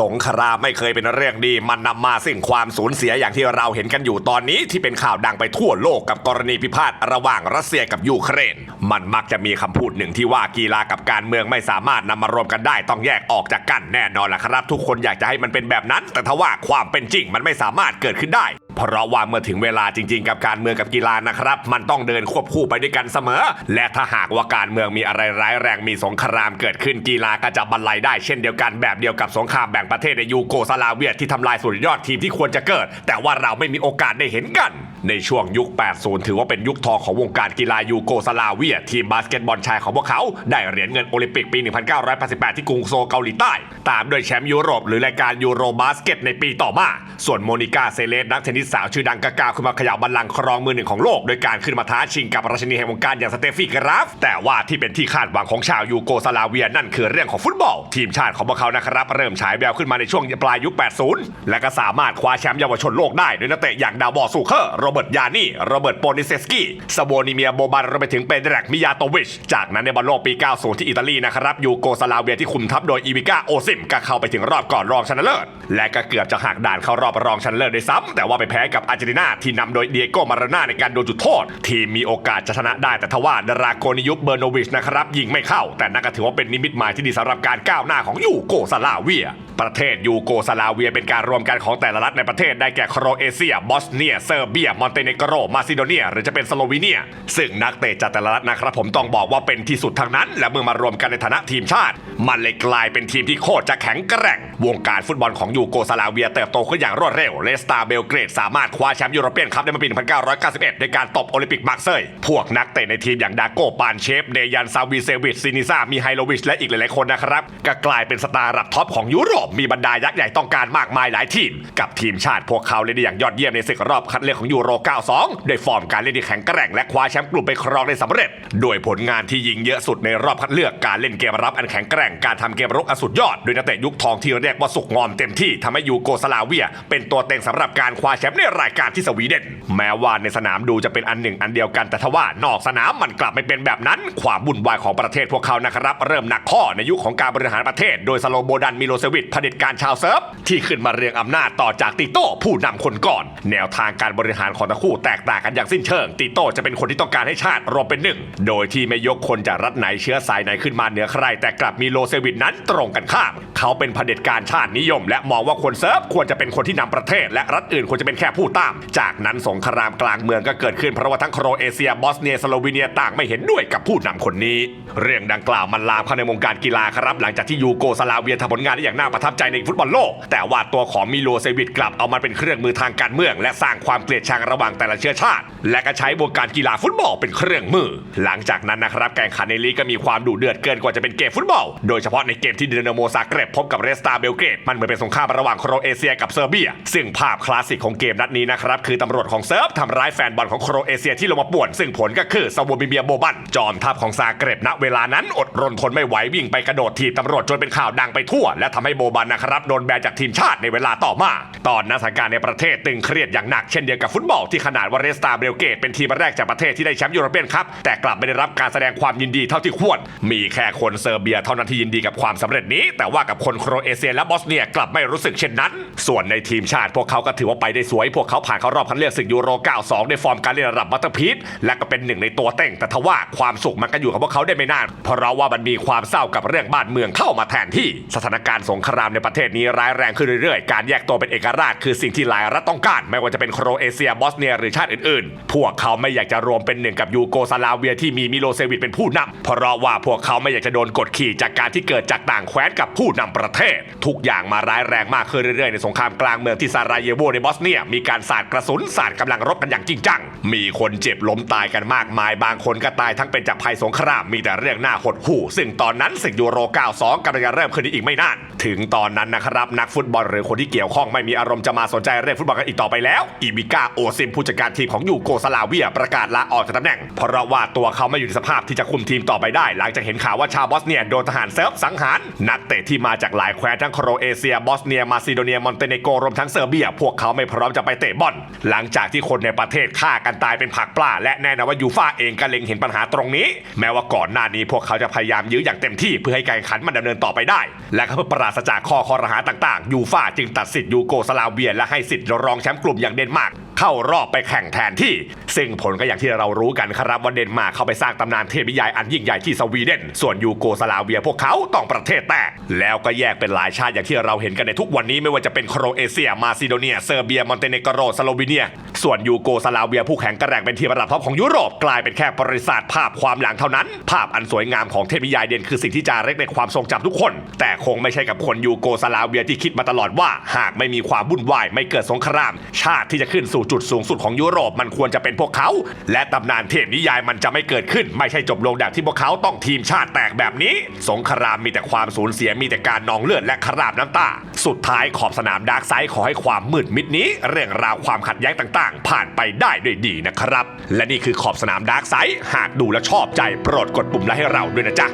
สงครามไม่เคยเป็นเรื่องดีมันนำมาซึ่งความสูญเสียอย่างที่เราเห็นกันอยู่ตอนนี้ที่เป็นข่าวดังไปทั่วโลกกับกรณีพิพาทระหว่างรัสเซียกับยูเครน มันมักจะมีคำพูดหนึ่งที่ว่ากีฬากับการเมืองไม่สามารถนำมารวมกันได้ต้องแยกออกจากกันแน่นอนละครับ ทุกคนอยากจะให้มันเป็นแบบนั้น แต่ทว่าความเป็นจริงมันไม่สามารถเกิดขึ้นได้ เพราะว่าเมื่อถึงเวลาจริง ๆ กับการเมืองกับกีฬานะครับ มันต้องเดินควบคู่ไปด้วยกันเสมอ และถ้าหากว่าการเมืองมีอะไรร้ายแรงมีสงครามเกิดขึ้นกีฬาก็จะบรรลัยได้เช่นเดียวกันแบบเดียวกับสงครามแบ่งประเทศในยูโกสลาเวียที่ทำลายสุดยอดทีมที่ควรจะเกิด แต่ว่าเราไม่มีโอกาสได้เห็นกัน ในช่วงยุค 80 ถือว่าเป็นยุคทองของวงการกีฬายูโกสลาเวีย ทีมบาสเกตบอลชายของพวกเขา ได้เหรียญเงินโอลิมปิกปี 1988 ที่กรุงโซเกาหลีใต้ ตามด้วยแชมป์ยุโรปหรือรายการยูโรบาสเกตในปีต่อมา ส่วนโมนิกาเซเลสนักเทนนิสสาวชื่อดังกก้าวขึ้นมาขย่าบัลลังก์ครองมือหนึ่งของโลก โดยการขึ้นมาท้าชิงกับราชินีแห่งวงการอย่างสเตฟี่กราฟ แต่ว่าที่เป็นที่คาดหวังของชาวยูโกสลาเวียนั่นคือเรื่องของฟุตบอล ทีมชาติของพวกเขานะครับเริ่มฉายแววขึ้นมาในช่วงปลายยุค 80 และก็สามารถคว้าแชมป์เยาวชนโลกได้โดยนักเตะอย่างดาวบอร์ซูเคอร์โรเบิร์ตยานี่โรเบิร์ตโปนิเซสกี้สโวนิเมียโบบันรวมไปถึงเปเดรักมิยาโตวิช จากนั้นในบอลโลกปี 90 ที่อิตาลีนะครับยูโกสลาเวียที่คุมทัพโดยอีวิก้าโอซิมก็เข้าไปถึงรอบก่อนรองชนะเลิศและก็เกือบจะหักด่านเข้ารอบรองชนะเลิศด้วยซ้ำแต่ว่าไปแพ้กับอาร์เจนตินาที่นำโดยเดียโกมาราน่าในการโดนจุดโทษ ทีมมีโอกาสจะชนะได้แต่ทว่าดาราโกนิยุบเบอร์โนวิชนะครับยิงไม่เข้า แต่นั่นก็ถือว่าเป็นนิมิตหมายที่ดีสำหรับการก้าวหน้าของยูโกสลาเวีย ประเทศยูโกสลาเวียเป็นการรวมกันของแต่ละรัฐในประเทศได้แก่โครเอเชีย บอสเนียเซอร์เบียมอนเตเนโกรมาซิโดเนีย หรือจะเป็นสโลวีเนีย ซึ่งนักเตะจากแต่ละรัฐนะครับผมต้องบอกว่าเป็นที่สุดทั้งนั้น และเมื่อมารวมกันในฐานะทีมชาติ มันเลยกลายเป็นทีมที่โคตรจะแข็งแกร่ง วงการฟุตบอลของยูโกสลาเวียเติบโตขึ้นอย่างรวดเร็วเลสตาเบลเกรดสามารถคว้าแชมป์ยูโรเปียนคัพในปี 1991ด้วยการตบโอลิมปิกมาร์เซย์พวกนักเตะในทีมอย่างดาโกปานเชฟเดยันซาวีเซวิชซินิซามีไฮโลวิชและอีกหลายๆคนนะครับก็กลายเป็นสตาร์ระดับท็อปของยุโรปมีบรรดายักษ์ใหญ่ต้องการมากมายหลายทีม กับทีมชาติพวกเขาเล่นได้อย่างยอดเยี่ยมในศึกรอบคัดเลือกของยูโร92ด้ฟอร์มการเล่นที่แข็งแกร่งและคว้าแชมป์กลุ่มไปครองได้สำเร็จ โดยผลงานที่ยิงเยอะสุดในรอบคัดเลือกการเล่นเกมรับอันแข็งแกร่งการทำเกมรุกอสุดยอดโดยนักเตะยุคทองที่เรียกว่าสุกงอมเต็มที่ทำให้ยูโกสลาเวีย เป็นตัวเต็งสำหรับการคว้าแชมป์ในรายการที่สวีเดน แม้ว่าในสนามดูจะเป็นอันหนึ่งอันเดียวกันแต่ทว่านอกสนามมันกลับไม่เป็นแบบนั้น ความวุ่นวายของประเทศพวกเขานะครับเริ่มหนักข้อในยุคของการบริหารประเทศ โดยสโลโบดันมิโลเซวิชเผด็จการชาวเซิร์ฟที่ขึ้นมาเรียงอำนาจต่อจากติโต้ผู้นำคนก่อน แนวทางการบริหารของทั้งคู่แตกต่างกันอย่างสิ้นเชิง ติโต้จะเป็นคนที่ต้องการให้ชาติรวมเป็นหนึ่ง โดยที่ไม่ยกคนจากรัฐไหนเชื้อสายไหนขึ้นมาเหนือใคร แต่กลับมีโลเซวิชนั้นตรงกันข้าม เขาเป็นเผด็จการชาตินิยม และมองว่าคนเซิร์ฟควรจะเป็นคนที่นำประเทศ และรัฐอื่นควรจะเป็นแค่ผู้ตาม จากนั้นสงครามกลางเมืองก็เกิดขึ้นเพราะว่าทั้งโครเอเชียบอสเนียสโลวีเนียต่างไม่เห็นด้วยกับผู้นำคนนี้ เรื่องดังกล่าวมันลามเข้าในวงการกีฬาครับ หลังจากที่ยูโกสลาเวียทำผลงานได้อย่างน่าประทับใจในฟุตบอลโลก แต่ว่าตัวของมิโลเซวิชกลับเอามาเป็นเครื่องมือทางการเมือง และสร้างความเกลียดชังระหว่างแต่ละเชื้อชาติ และก็ใช้วงการกีฬาฟุตบอลเป็นเครื่องมือ หลังจากนั้นนะครับแข่งขันในลีกก็มีความดุเดือดเกินกว่าจะเป็นเกมฟุตบอล โดยเฉพาะในเกมที่เดนโมซาเกรบพบกับเรสตาเบลเกรดมันเหมือนเป็นสงครามระหว่างโครเอเชียกับเซอร์เบีย ซึ่งภาพคลาสสิกของเกมนัดนี้นะครับคือตำรวจของเซิร์ฟทำร้ายแฟนบอลของโครเอเชียที่ลงมาป่วน ซึ่งผลก็คือสโวบิเมียโบบันจอมทัพของซาเกรบณเวลานั้นอดรนทนไม่ไหววิ่งไปกระโดดถีบตำรวจจนเป็นข่าวดังไปทั่ว และทำให้โบบันนะครับโดนแบนจากทีมชาติในเวลาต่อมา ตอนนั้นสถานการณ์ในประเทศตึงเครียดอย่างหนักเช่นเดียวกับฟุตบอลที่ขนาดว่าเรสตาเบลเกตเป็นทีมแรกจากประเทศที่ได้แชมป์ยูโรเปียนครับแต่กลับไม่ได้รับการแสดงความยินดีเท่าที่ควร มีแค่คนเซอร์เบียเท่านั้นที่ยินดีกับความสำเร็จนี้ แต่ว่ากับคนโครเอเชียและบอสเนียกลับไม่รู้สึกเช่นนั้น ส่วนในทีมชาติพวกเขาก็ถือว่าไปได้สวย พวกเขาผ่านเข้ารอบคัดเลือกศึกยูโร 92 ในฟอร์มการเล่นระดับมาสเตอร์พีซและก็เป็นหนึ่งในตัวเต็งแต่ทว่าความสุขมันก็อยู่กับพวกเขาได้ไม่นานเพราะว่ามันมีความเศร้ากับเรื่องบ้านเมืองเข้ามาแทนที่สถานการณ์สงครามในประเทศนี้ร้ายแรงขึ้นเรื่อยๆ การแยกตัวเป็นเอกราชคือสิ่งที่หลายรัฐต้องการ ไม่ว่าจะเป็นโครเอเชียบอสเนียหรือชาติอื่นๆ พวกเขาไม่อยากจะรวมเป็นหนึ่งกับยูโกสลาเวียที่มีมิโลเซวิชเป็นผู้นำเพราะว่าพวกเขาไม่อยากจะโดนกดขี่จากการที่เกิดจากต่างแคว้นกับผู้นำประเทศ ทุกอย่างมาร้ายแรงมากขึ้นเรื่อยๆในสงครามกลางเมืองที่ซาราเยโวในบอสเนียมีการสาดกระสุนสาดกำลังรบกันอย่างจริงจังมีคนเจ็บล้มตายกันมากมาย บางคนก็ตายทั้งเป็นจากภัยสงครามมีแต่เรื่องหน้าหดหู่ ซึ่งตอนนั้นศึกยูโร 92กำลังจะเริ่มขึ้นอีกไม่นาน ถึงตอนนั้นนะครับนักฟุตบอลหรือคนที่เกี่ยวข้องไม่มีอารมณ์จะมาสนใจเรื่องฟุตบอลกันอีกต่อไปแล้ว อีวิก้าโอซิมผู้จัดการทีมของยูโกสลาเวียประกาศลาออกจากตำแหน่ง เพราะว่าตัวเขาไม่อยู่ในสภาพที่จะคุมทีมต่อไปได้ หลังจากเห็นข่าวว่าชาวบอสเนียโดนทหารเซิร์ฟสังหาร นักเตะที่มาจากหลายแคว้นทั้งโครเอเชียบอสเนียมาซิโดเนียมอนเตเนโกรวมทั้งเซอร์เบีย พวกเขาไม่พร้อมจะไปเตะบอลหลังจากที่คนในประเทศฆ่ากันตายเป็นผักปลาและแน่นอนว่ายูฟ่าเองก็เล็งเห็นปัญหาตรงนี้ แม้ว่าก่อนหน้านี้พวกเขาจะพยายามยื้ออย่างเต็มที่เพื่อให้การแข่งขันมันดำเนินต่อไปได้ และก็เพื่อปราศจากข้อคอรหาต่างๆยูฟ่าจึงตัดสิทธิ์ยูโกสลาเวียและให้สิทธิ์รองแชมป์กลุ่มอย่างเดนมาร์ก เข้ารอบไปแข่งแทนที่ ซึ่งผลก็อย่างที่เรารู้กันครับว่าเดนมาร์กเข้าไปสร้างตำนานเทพนิยายอันยิ่งใหญ่ที่สวีเดน ส่วนยูโกสลาเวียพวกเขาต้องประเทศแตก แล้วก็แยกเป็นหลายชาติอย่างที่เราเห็นกันในทุกวันนี้ไม่ว่าจะเป็นโครเอเชีย มาซิโดเนีย เซอร์เบีย มอนเตเนโกรสโลวีเนีย ส่วนยูโกสลาเวียผู้แข่งกระแร่งเป็นทีมระดับท็อปของยุโรปกลายเป็นแค่บริษัทภาพความหลังเท่านั้น ภาพอันสวยงามของเทพนิยายเด่นคือสิ่งที่จารึกในความทรงจำทุกคน แต่คงไม่ใช่กับคนยูโกสลาเวียที่คิดมาตลอดว่า หากไม่มีความวุ่นวายไม่เกิดสงคราม ชาติที่จะขึ้นสู่จุดสูงสุดของยุโรปมันควรจะเป็นพวกเขา และตำนานเทพนิยายมันจะไม่เกิดขึ้น ไม่ใช่จบลงแบบที่พวกเขาต้องทีมชาติแตกแบบนี้ สงครามมีแต่ความสูญเสียมีแต่การนองเลือดและคราบน้ำตา สุดท้ายขอบสนามดาร์กไซด์ขอให้ความมืดมิดนี้ เรื่องราวความขัดแย้งต่างๆผ่านไปได้ด้วยดีนะครับ และนี่คือขอบสนามดาร์กไซด์หากดูแลชอบใจโปรดกดปุ่มไลค์ให้เราด้วยนะจ๊ะ